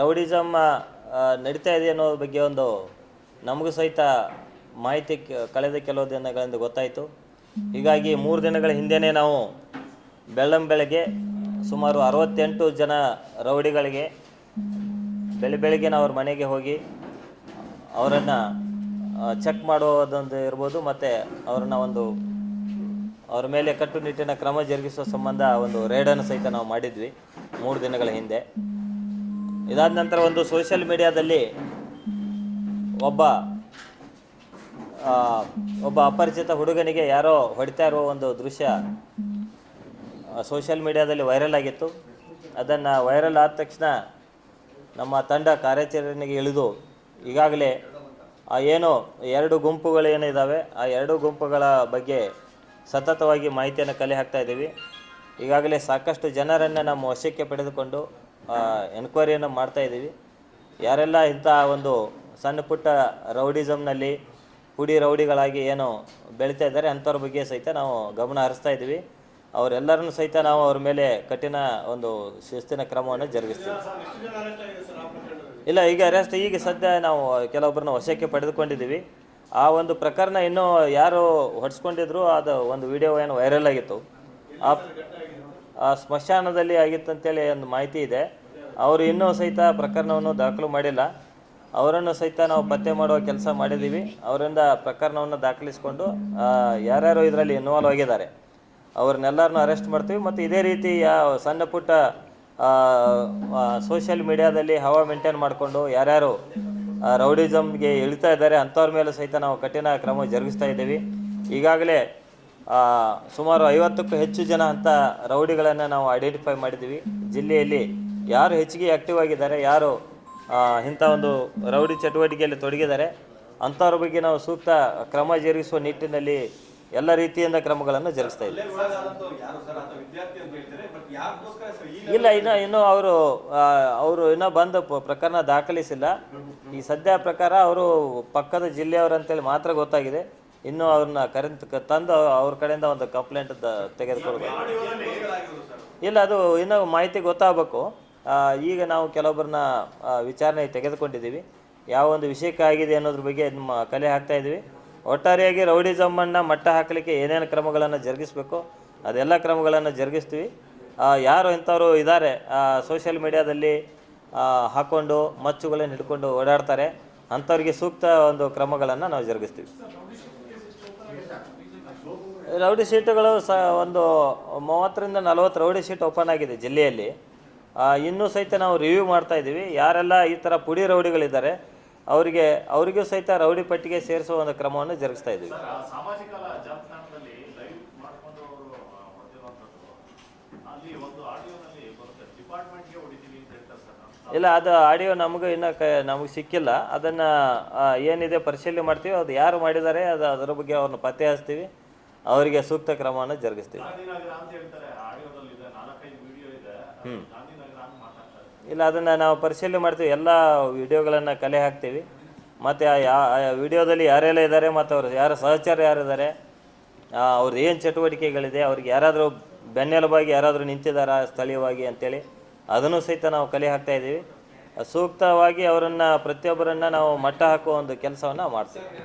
Rowdyism ನಡೀತಾ ಇದೆ ಅನ್ನೋ ಬಗ್ಗೆ ಒಂದು ನಮಗೂ ಸಹಿತ ಮಾಹಿತಿ ಕಳೆದ ಕೆಲವು ದಿನಗಳಿಂದ ಗೊತ್ತಾಯಿತು. ಹೀಗಾಗಿ ಮೂರು ದಿನಗಳ ಹಿಂದೆಯೇ ನಾವು ಬೆಳ್ಳಂ ಬೆಳಗ್ಗೆ ಸುಮಾರು ಅರವತ್ತೆಂಟು ಜನ ರೌಡಿಗಳಿಗೆ ಬೆಳಿ ನಾವು ಅವ್ರ ಮನೆಗೆ ಹೋಗಿ ಅವರನ್ನು ಚೆಕ್ ಮಾಡೋದೊಂದು ಇರ್ಬೋದು, ಮತ್ತು ಅವ್ರನ್ನ ಒಂದು ಅವ್ರ ಮೇಲೆ ಕಟ್ಟುನಿಟ್ಟಿನ ಕ್ರಮ ಜರುಗಿಸುವ ಸಂಬಂಧ ಒಂದು ರೇಡನ್ನು ಸಹಿತ ನಾವು ಮಾಡಿದ್ವಿ ಮೂರು ದಿನಗಳ ಹಿಂದೆ. ಇದಾದ ನಂತರ ಒಂದು ಸೋಷಿಯಲ್ ಮೀಡಿಯಾದಲ್ಲಿ ಒಬ್ಬ ಒಬ್ಬ ಅಪರಿಚಿತ ಹುಡುಗನಿಗೆ ಯಾರೋ ಹೊಡಿತಾ ಇರುವ ಒಂದು ದೃಶ್ಯ ಸೋಷಿಯಲ್ ಮೀಡಿಯಾದಲ್ಲಿ ವೈರಲ್ ಆಗಿತ್ತು. ಅದನ್ನು ವೈರಲ್ ಆದ ತಕ್ಷಣ ನಮ್ಮ ತಂಡ ಕಾರ್ಯಾಚರಣೆಗೆ ಇಳಿದು ಈಗಾಗಲೇ ಆ ಏನು ಎರಡು ಗುಂಪುಗಳು ಏನಿದ್ದಾವೆ ಆ ಎರಡು ಗುಂಪುಗಳ ಬಗ್ಗೆ ಸತತವಾಗಿ ಮಾಹಿತಿಯನ್ನು ಕಲೆ ಹಾಕ್ತಾ ಇದ್ದೀವಿ. ಈಗಾಗಲೇ ಸಾಕಷ್ಟು ಜನರನ್ನು ನಮ್ಮ ವಶಕ್ಕೆ ಪಡೆದುಕೊಂಡು ಎನ್ಕ್ವೈರಿಯನ್ನು ಮಾಡ್ತಾ ಇದ್ದೀವಿ. ಯಾರೆಲ್ಲ ಇಂಥ ಒಂದು ಸಣ್ಣ ಪುಟ್ಟ ರೌಡಿಸಮ್ನಲ್ಲಿ ಪುಡಿ ರೌಡಿಗಳಾಗಿ ಏನು ಬೆಳೀತಾ ಇದ್ದಾರೆ, ಅಂಥವ್ರ ಬಗ್ಗೆ ಸಹಿತ ನಾವು ಗಮನ ಹರಿಸ್ತಾ ಇದ್ದೀವಿ. ಅವರೆಲ್ಲರನ್ನು ಸಹಿತ ನಾವು ಅವ್ರ ಮೇಲೆ ಕಠಿಣ ಒಂದು ಶಿಸ್ತಿನ ಕ್ರಮವನ್ನು ಜರುಗಿಸ್ತೀವಿ. ಇಲ್ಲ, ಈಗ ಅರೆಸ್ಟ್, ಈಗ ಸದ್ಯ ನಾವು ಕೆಲವೊಬ್ಬರನ್ನ ವಶಕ್ಕೆ ಪಡೆದುಕೊಂಡಿದ್ದೀವಿ. ಆ ಒಂದು ಪ್ರಕರಣ ಇನ್ನೂ ಯಾರು ಹೊಡ್ಸ್ಕೊಂಡಿದ್ರು ಅದು ಒಂದು ವಿಡಿಯೋ ಏನು ವೈರಲ್ ಆಗಿತ್ತು. ಆ ಸ್ಮಶಾನದಲ್ಲಿ ಆಗಿತ್ತಂತೇಳಿ ಒಂದು ಮಾಹಿತಿ ಇದೆ. ಅವರು ಇನ್ನೂ ಸಹಿತ ಪ್ರಕರಣವನ್ನು ದಾಖಲು ಮಾಡಿಲ್ಲ. ಅವರನ್ನು ಸಹಿತ ನಾವು ಪತ್ತೆ ಮಾಡುವ ಕೆಲಸ ಮಾಡಿದ್ದೀವಿ. ಅವರಿಂದ ಪ್ರಕರಣವನ್ನು ದಾಖಲಿಸಿಕೊಂಡು ಯಾರ್ಯಾರು ಇದರಲ್ಲಿ ಇನ್ವಾಲ್ವ್ ಆಗಿದ್ದಾರೆ. ಅವ್ರನ್ನೆಲ್ಲರನ್ನು ಅರೆಸ್ಟ್ ಮಾಡ್ತೀವಿ. ಮತ್ತು ಇದೇ ರೀತಿ ಸಣ್ಣ ಪುಟ್ಟ ಸೋಷಿಯಲ್ ಮೀಡಿಯಾದಲ್ಲಿ ಹವಾ ಮೇಂಟೈನ್ ಮಾಡಿಕೊಂಡು, ಯಾರ್ಯಾರು ರೌಡಿಸಮ್ಗೆ ಇಳಿತಾ ಇದ್ದಾರೆ, ಅಂಥವ್ರ ಮೇಲೆ ಸಹಿತ ನಾವು ಕಠಿಣ ಕ್ರಮ ಜರುಗಿಸ್ತಾ ಇದ್ದೀವಿ. ಈಗಾಗಲೇ ಸುಮಾರು ಐವತ್ತಕ್ಕೂ ಹೆಚ್ಚು ಜನ ಅಂತ ರೌಡಿಗಳನ್ನು ನಾವು ಐಡೆಂಟಿಫೈ ಮಾಡಿದ್ದೀವಿ. ಜಿಲ್ಲೆಯಲ್ಲಿ ಯಾರು ಹೆಚ್ಚಿಗೆ ಆ್ಯಕ್ಟಿವ್ ಆಗಿದ್ದಾರೆ, ಯಾರು ಇಂಥ ಒಂದು ರೌಡಿ ಚಟುವಟಿಕೆಯಲ್ಲಿ ತೊಡಗಿದ್ದಾರೆ, ಅಂಥವ್ರ ಬಗ್ಗೆ ನಾವು ಸೂಕ್ತ ಕ್ರಮ ಜರುಗಿಸುವ ನಿಟ್ಟಿನಲ್ಲಿ ಎಲ್ಲ ರೀತಿಯಿಂದ ಕ್ರಮಗಳನ್ನು ಜರುಗಿಸ್ತಾ ಇದ್ದೀವಿ. ಇಲ್ಲ, ಇನ್ನು, ಇನ್ನೂ ಅವರು ಅವರು ಇನ್ನೂ ಬಂದು ಪ್ರಕರಣ ದಾಖಲಿಸಿಲ್ಲ. ಈ ಸದ್ಯ ಪ್ರಕಾರ ಅವರು ಪಕ್ಕದ ಜಿಲ್ಲೆಯವರು ಅಂತೇಳಿ ಮಾತ್ರ ಗೊತ್ತಾಗಿದೆ. ಇನ್ನು ಅವ್ರನ್ನ ಕರೆಂಟ್ ತಂದು ಅವ್ರ ಕಡೆಯಿಂದ ಒಂದು ಕಂಪ್ಲೇಂಟ್ ತೆಗೆದುಕೊಳ್ಬೇಕು. ಇಲ್ಲ, ಅದು ಇನ್ನೂ ಮಾಹಿತಿ ಗೊತ್ತಾಗಬೇಕು. ಈಗ ನಾವು ಕೆಲವೊಬ್ಬರನ್ನ ವಿಚಾರಣೆ ತೆಗೆದುಕೊಂಡಿದ್ದೀವಿ. ಯಾವ ಒಂದು ವಿಷಯಕ್ಕಾಗಿದೆ ಅನ್ನೋದ್ರ ಬಗ್ಗೆ ನಮ್ಮ ಕಲೆ ಹಾಕ್ತಾ ಇದ್ದೀವಿ. ಒಟ್ಟಾರೆಯಾಗಿ ರೌಡಿಸಮ್ಮನ್ನು ಮಟ್ಟ ಹಾಕಲಿಕ್ಕೆ ಏನೇನು ಕ್ರಮಗಳನ್ನು ಜರುಗಿಸಬೇಕು, ಅದೆಲ್ಲ ಕ್ರಮಗಳನ್ನು ಜರುಗಿಸ್ತೀವಿ. ಯಾರು ಇಂಥವರು ಇದ್ದಾರೆ ಸೋಷಿಯಲ್ ಮೀಡಿಯಾದಲ್ಲಿ ಹಾಕ್ಕೊಂಡು ಮಚ್ಚುಗಳನ್ನು ಹಿಡ್ಕೊಂಡು ಓಡಾಡ್ತಾರೆ, ಅಂಥವ್ರಿಗೆ ಸೂಕ್ತ ಒಂದು ಕ್ರಮಗಳನ್ನು ನಾವು ಜರುಗಿಸ್ತೀವಿ. ರೌಡಿ ಶೀಟುಗಳು ಸ, ಒಂದು ಮೂವತ್ತರಿಂದ ನಲವತ್ತು ರೌಡಿ ಶೀಟ್ ಓಪನ್ ಆಗಿದೆ ಜಿಲ್ಲೆಯಲ್ಲಿ. ಇನ್ನೂ ಸಹಿತ ನಾವು ರಿವ್ಯೂ ಮಾಡ್ತಾ ಇದ್ದೀವಿ. ಯಾರೆಲ್ಲ ಈ ಥರ ಪುಡಿ ರೌಡಿಗಳಿದ್ದಾರೆ ಅವರಿಗೆ ಅವರಿಗೂ ಸಹಿತ ರೌಡಿ ಪಟ್ಟಿಗೆ ಸೇರಿಸುವ ಒಂದು ಕ್ರಮವನ್ನು ಜರುಗಿಸ್ತಾ ಇದ್ದೀವಿ. ಇಲ್ಲ ಅದು ಆಡಿಯೋ ನಮಗೆ ಇನ್ನೂ ಕ ನಮಗೆ ಸಿಕ್ಕಿಲ್ಲ. ಅದನ್ನು ಏನಿದೆ ಪರಿಶೀಲನೆ ಮಾಡ್ತೀವಿ. ಅದು ಯಾರು ಮಾಡಿದ್ದಾರೆ ಅದು ಅದರ ಬಗ್ಗೆ ಅವ್ರನ್ನ ಪತ್ತೆ ಹಚ್ತೀವಿ. ಅವರಿಗೆ ಸೂಕ್ತ ಕ್ರಮವನ್ನು ಜರುಗಿಸ್ತೀವಿ. ಗಾಂಧಿನಗರ ಇಲ್ಲ, ಅದನ್ನು ನಾವು ಪರಿಶೀಲನೆ ಮಾಡ್ತೀವಿ. ಎಲ್ಲ ವಿಡಿಯೋಗಳನ್ನು ಕಲೆ ಹಾಕ್ತೀವಿ. ಮತ್ತು ಯಾ ವಿಡಿಯೋದಲ್ಲಿ ಯಾರೆಲ್ಲ ಇದ್ದಾರೆ ಮತ್ತು ಅವ್ರು ಯಾರು ಸಹಚರ ಯಾರಿದ್ದಾರೆ ಅವ್ರದ್ದು ಏನು ಚಟುವಟಿಕೆಗಳಿದೆ, ಅವ್ರಿಗೆ ಯಾರಾದರೂ ಬೆನ್ನೆಲುಬಾಗಿ ಯಾರಾದರೂ ನಿಂತಿದ್ದಾರಾ ಸ್ಥಳೀಯವಾಗಿ ಅಂತೇಳಿ, ಅದನ್ನು ಸಹಿತ ನಾವು ಕಲೆ ಹಾಕ್ತಾ ಇದ್ದೀವಿ. ಸೂಕ್ತವಾಗಿ ಅವರನ್ನು ಪ್ರತಿಯೊಬ್ಬರನ್ನು ನಾವು ಮಟ್ಟ ಹಾಕುವ ಒಂದು ಕೆಲಸವನ್ನು ಮಾಡ್ತೀವಿ.